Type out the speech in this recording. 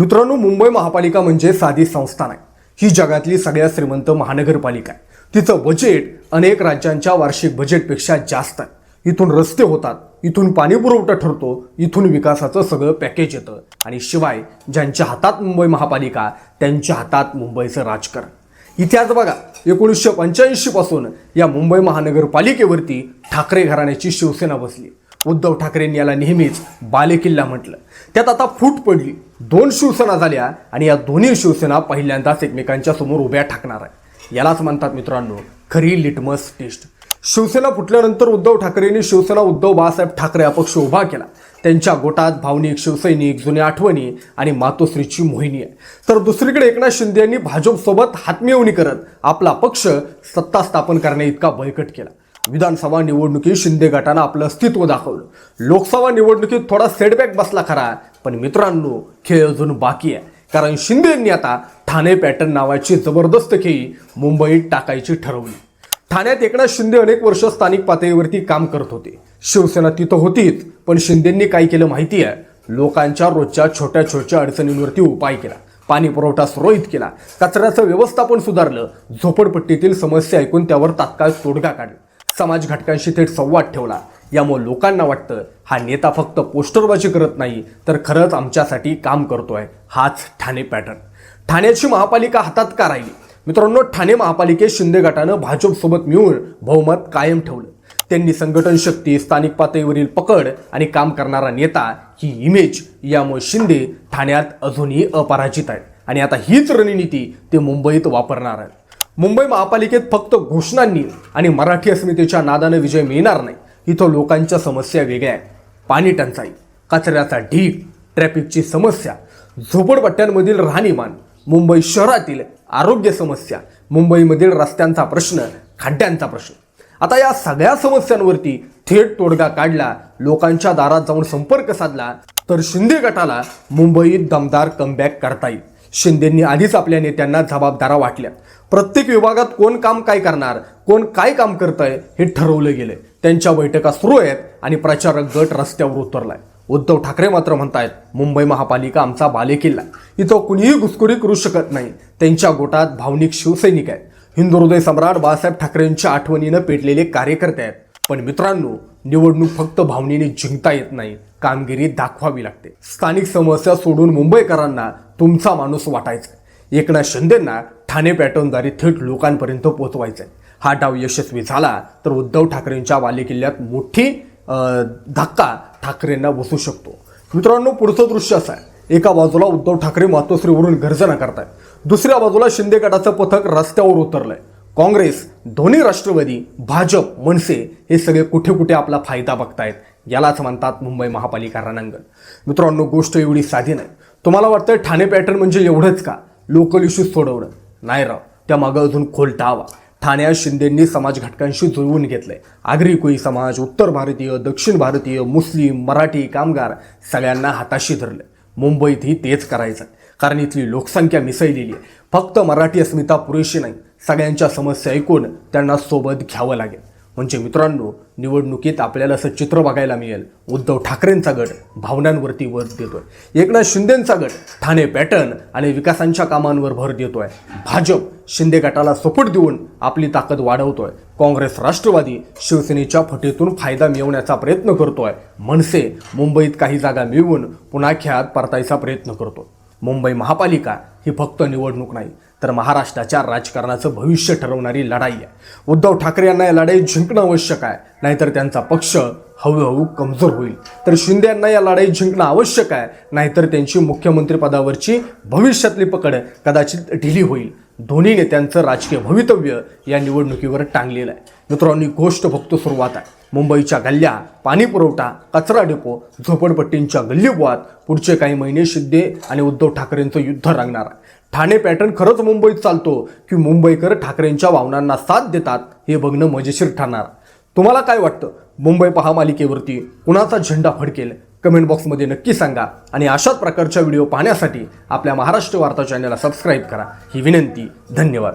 मित्रांनो मुंबई महापालिका म्हणजे साधी संस्था नाही. ही जगातली सगळ्यात श्रीमंत महानगरपालिका आहे. तिचं बजेट अनेक राज्यांच्या वार्षिक बजेटपेक्षा जास्त आहे. इथून रस्ते होतात इथून पाणीपुरवठा ठरतो इथून विकासाचं सगळं पॅकेज येतं. आणि शिवाय ज्यांच्या हातात मुंबई महापालिका त्यांच्या हातात मुंबईचं राजकारण. इतिहास बघा एकोणीसशे पंच्याऐंशी पासून या मुंबई महानगरपालिकेवरती ठाकरे घराण्याची शिवसेना बसली उद्धव ठाकरेंनी याला नेहमीच बालेकिल्ला म्हटलं. त्यात आता फूट पडली. दोन शिवसेना झाल्या आणि या दोन्ही शिवसेना पहिल्यांदाच एकमेकांच्या समोर उभ्या ठाकणार आहे यालाच म्हणतात मित्रांनो खरी लिटमस टेस्ट. शिवसेना फुटल्यानंतर उद्धव ठाकरेंनी शिवसेना उद्धव बाळासाहेब ठाकरे अपक्ष उभा केला. त्यांच्या गोटात भावनिक शिवसैनिक जुन्या आठवणी आणि मातोश्रीची मोहिनी आहे. तर दुसरीकडे एकनाथ शिंदे यांनी भाजपसोबत हातमिळवणी करत आपला पक्ष सत्ता स्थापन करण्या इतका बळकट केला. विधानसभा निवडणुकीत शिंदे गटानं आपलं अस्तित्व दाखवलं. लोकसभा निवडणुकीत थोडा सेटबॅक बसला खरा पण मित्रांनो खेळ अजून बाकी आहे. कारण शिंदे यांनी आता ठाणे पॅटर्न नावाची जबरदस्त खेळी मुंबईत टाकायची ठरवली. ठाण्यात एकनाथ शिंदे अनेक वर्ष स्थानिक पातळीवरती काम करत होते. शिवसेना तिथं होतीच पण शिंदेंनी काय केलं माहिती आहे? लोकांच्या रोजच्या छोट्या छोट्या अडचणींवरती उपाय केला. पाणी पुरवठा सुरळीत केला. कचऱ्याचं व्यवस्थापन सुधारलं. झोपडपट्टीतील समस्या ऐकून त्यावर तात्काळ तोडगा काढला. समाज घटकांशी थेट संवाद ठेवला. यामुळे लोकांना वाटतं हा नेता फक्त पोस्टरबाजी करत नाही तर खरंच आमच्यासाठी काम करतोय. हाच ठाणे पॅटर्न. ठाण्याची महापालिका हातात का राहिली? मित्रांनो ठाणे महापालिकेत शिंदे गटानं भाजपसोबत मिळून बहुमत कायम ठेवलं. त्यांनी संघटन शक्ती स्थानिक पातळीवरील पकड आणि काम करणारा नेता ही इमेज यामुळे शिंदे ठाण्यात अजूनही अपराजित आहेत. आणि आता हीच रणनीती ते मुंबईत वापरणार आहेत. मुंबई महापालिकेत फक्त घोषणांनी आणि मराठी अस्मितेच्या नादानं विजय मिळणार नाही. इथं लोकांच्या समस्या वेगळ्या आहेत. पाणी टंचाई कचऱ्याचा ढीग ट्रॅफिकची समस्या झोपडपट्ट्यांमधील राहणीमान मुंबई शहरातील आरोग्य समस्या मुंबईमधील रस्त्यांचा प्रश्न खड्ड्यांचा प्रश्न. आता या सगळ्या समस्यांवरती थेट तोडगा काढला लोकांच्या दारात जाऊन संपर्क साधला तर शिंदे गटाला मुंबईत दमदार कमबॅक करता येईल. शिंदेंनी आधीच आपल्या नेत्यांना जबाबदारा वाटल्या. प्रत्येक विभागात कोण काम काय करणार कोण काय काम करतंय हे ठरवलं गेलंय. त्यांच्या बैठका सुरू आहेत आणि प्रचारक गट रस्त्यावर उतरलाय. उद्धव ठाकरे मात्र म्हणतायत मुंबई महापालिका आमचा बालेकिल्ला. इथं कुणीही घुसखोरी करू शकत नाही. त्यांच्या गोटात भावनिक शिवसैनिक आहेत. हिंदू हृदय सम्राट बाळासाहेब ठाकरेंच्या आठवणीनं पेटलेले कार्यकर्ते आहेत. पण मित्रांनो निवडणूक फक्त भावनेने जिंकता येत नाही कामगिरी दाखवावी लागते. स्थानिक समस्या सोडून मुंबईकरांना तुमचा माणूस वाटायचा. एकनाथ शिंदेंना ठाणे पॅटर्नद्वारे थेट लोकांपर्यंत पोहोचवायचं. आहे हा डाव यशस्वी झाला तर उद्धव ठाकरेंच्या बालेकिल्ल्यात मोठी धक्का ठाकरेंना बसू शकतो. मित्रांनो पुढचं दृश्य असं आहे. एका बाजूला उद्धव ठाकरे मातोश्रीवरून गर्जना करतायत. दुसऱ्या बाजूला शिंदे गटाचं पथक रस्त्यावर उतरलंय. काँग्रेस धोनी राष्ट्रवादी भाजप मनसे हे सगळे कुठे कुठे आपला फायदा बघतायत यालाच म्हणतात मुंबई महापालिका रणांगण. मित्रांनो गोष्ट एवढी साधी नाही. तुम्हाला वाटतं ठाणे पॅटर्न म्हणजे एवढंच का? लोकल इश्यूज सोडवणं. नाही राव त्या मागं अजून खोलटावा ठाण्यात शिंदेंनी समाज घटकांशी जुळवून घेतलंय. आगरी कोळी समाज उत्तर भारतीय दक्षिण भारतीय मुस्लिम मराठी कामगार सगळ्यांना हाताशी धरलं मुंबईतही तेच करायचं कारण इथली लोकसंख्या मिसळलेली आहे. फक्त मराठी अस्मिता पुरेशी नाही. सगळ्यांच्या समस्या ऐकून त्यांना सोबत घ्यावं लागेल. म्हणजे मित्रांनो निवडणुकीत आपल्याला असं चित्र बघायला मिळेल. उद्धव ठाकरेंचा गट भावनांवरती वर देतोय. एकनाथ शिंदेंचा गट ठाणे पॅटर्न आणि विकासांच्या कामांवर भर देतोय. भाजप शिंदे गटाला सपोर्ट देऊन आपली ताकद वाढवतोय. काँग्रेस राष्ट्रवादी शिवसेनेच्या फटीतून फायदा मिळवण्याचा प्रयत्न करतोय. मनसे मुंबईत काही जागा मिळवून पुन्हा खेळात परतायचा प्रयत्न करतो. मुंबई महापालिका ही फक्त निवडणूक नाही तर महाराष्ट्राच्या राजकारणाचं भविष्य ठरवणारी लढाई आहे. उद्धव ठाकरे यांना या लढाईत जिंकणं आवश्यक आहे नाहीतर त्यांचा पक्ष हळूहळू कमजोर होईल. तर शिंदे यांना या लढाईत जिंकणं आवश्यक आहे नाहीतर त्यांची मुख्यमंत्रीपदावरची भविष्यातली पकड कदाचित ढिली होईल. दोन्ही नेत्यांचं राजकीय भवितव्य या निवडणुकीवर टांगलेलं आहे. मित्रांनी गोष्ट फक्त सुरुवात आहे. मुंबईच्या गल्ल्या पाणीपुरवठा कचरा डेपो झोपडपट्टींच्या गल्लीबोळात पुढचे काही महिने शिंदे आणि उद्धव ठाकरेंचं युद्ध रंगणार आहे. ठाणे पॅटर्न खरंच मुंबईत चालतो की मुंबईकर ठाकरेंच्या भावनांना साथ देतात हे बघणं मजेशीर ठरणार तुम्हाला काय वाटतं? मुंबई महामालिकेवरती कुणाचा झेंडा फडकेल? कमेंट बॉक्समध्ये नक्की सांगा आणि अशाच प्रकारच्या व्हिडिओ पाहण्यासाठी आपल्या महाराष्ट्र वार्ता चॅनलला सबस्क्राईब करा. ही विनंती धन्यवाद.